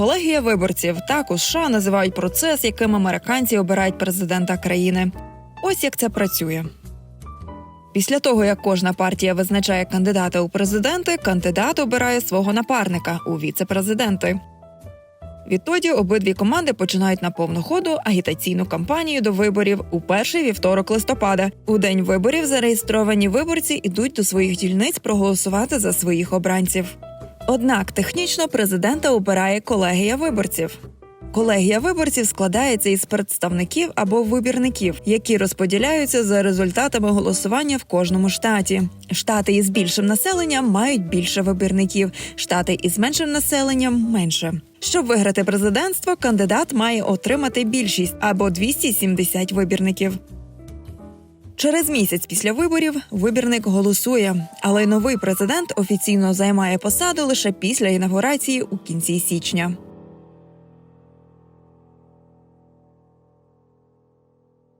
Колегія виборців так у США називають процес, яким американці обирають президента країни. Ось як це працює. Після того, як кожна партія визначає кандидата у президенти, кандидат обирає свого напарника у віце-президенти. Відтоді обидві команди починають на повну ходу агітаційну кампанію до виборів у перший вівторок листопада. У день виборів зареєстровані виборці йдуть до своїх дільниць проголосувати за своїх обранців. Однак технічно президента обирає колегія виборців. Колегія виборців складається із представників або вибірників, які розподіляються за результатами голосування в кожному штаті. Штати із більшим населенням мають більше вибірників, штати із меншим населенням менше. Щоб виграти президентство, кандидат має отримати більшість або 270 вибірників. Через місяць після виборів вибірник голосує, але новий президент офіційно займає посаду лише після інаугурації у кінці січня.